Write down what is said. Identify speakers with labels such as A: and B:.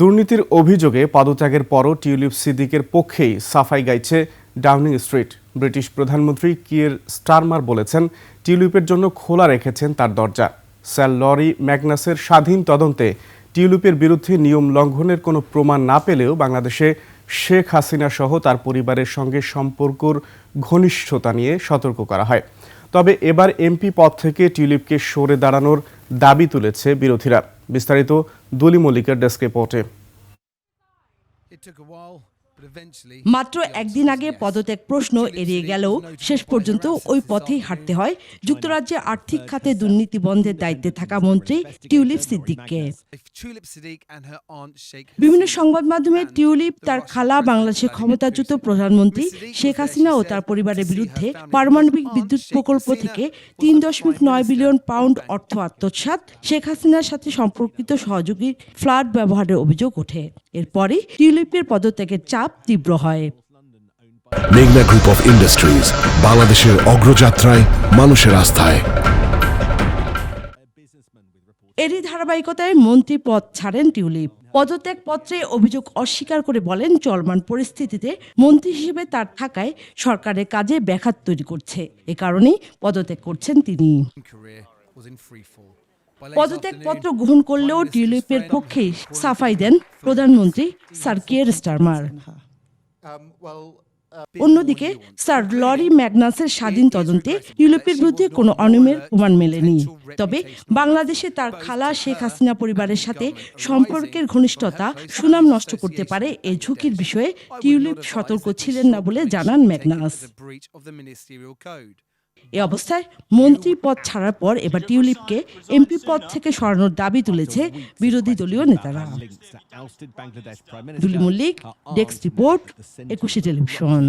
A: দুর্নীতির অভিযোগে পদত্যাগের পরও টিউলিপ সিদ্দিকের পক্ষেই সাফাই গাইছে ডাউনিং স্ট্রিট। ব্রিটিশ প্রধানমন্ত্রী কিয়ের স্টারমার বলেছেন, টিউলিপের জন্য খোলা রেখেছেন তার দরজা। স্যার লরি ম্যাগনাসের স্বাধীন তদন্তে টিউলিপের বিরুদ্ধে নিয়ম লঙ্ঘনের কোনো প্রমাণ না পেলেও বাংলাদেশে শেখ হাসিনা সহ তার পরিবারের সঙ্গে সম্পর্কর ঘনিষ্ঠতা নিয়ে সতর্ক করা হয়। তবে এবার এমপি পদ থেকে টিউলিপকে সরে দাঁড়ানোর দাবি তুলেছে বিরোধীরা। বিস্তারিত দলি মল্লিকের ডেস্ক রিপোর্টে।
B: মাত্র একদিন আগে পদত্যাগ প্রশ্ন এড়িয়ে গেলেও শেষ পর্যন্ত ওই পথেই হাঁটতে হয়। যুক্তরাজ্যে আর্থিক খাতে দুর্নীতি বন্ধের দায়িত্বে থাকা মন্ত্রী টিউলিপ সিদ্দিককে। বিভিন্ন সংবাদ মাধ্যমে টিউলিপ তার খালা বাংলাদেশের ক্ষমতাচ্যুত প্রধানমন্ত্রী শেখ হাসিনা ও তার পরিবারের বিরুদ্ধে পারমাণবিক বিদ্যুৎ প্রকল্প থেকে তিন দশমিক নয় বিলিয়ন পাউন্ড অর্থ আত্মসাৎ শেখ হাসিনার সাথে সম্পর্কিত সহযোগী ফ্লাড ব্যবহারের অভিযোগ ওঠে। এরপরই টিউলিপের পদত্যাগের চাপ তীব্র হয়।
C: মেঘনা গ্রুপ অফ ইন্ডাস্ট্রিজ বাংলাদেশের অগ্রযাত্রায় মানুষের আস্থায়।
B: এরই ধারাবাহিকতায় মন্ত্রী পদ ছাড়েন টিউলিপ। পদত্যাগ পত্রে অভিযোগ অস্বীকার করে বলেন চলমান পরিস্থিতিতে মন্ত্রী হিসেবে তার থাকায় সরকারের কাজে ব্যাঘাত তৈরি করছে। এ কারণেই পদত্যাগ করছেন তিনি।
D: Career was in free fall. By late
B: পদত্যাগ পত্র গ্রহণ করলেও টিউলিপের
D: sprayed
B: সাফাই দেন প্রধানমন্ত্রী স্যার কিয়ের স্টারমার? অন্যদিকে স্যার লরি ম্যাগনাসের স্বাধীন তদন্তে ইউরোপের বিরুদ্ধে কোনো অনিয়মের প্রমাণ মেলেনি। তবে বাংলাদেশে তার খালা শেখ হাসিনা পরিবারের সাথে সম্পর্কের ঘনিষ্ঠতা সুনাম নষ্ট করতে পারে এই ঝুঁকির বিষয়ে টিউলিপ সতর্ক ছিলেন না বলে জানান ম্যাগনাস। এ অবস্থায় মন্ত্রী পদ ছাড়ার পর এবার টিউলিপকে এমপি পদ থেকে সরানোর দাবি তুলেছে বিরোধী দলীয় নেতারা। Duli Mallick, desk report, Ekushey television.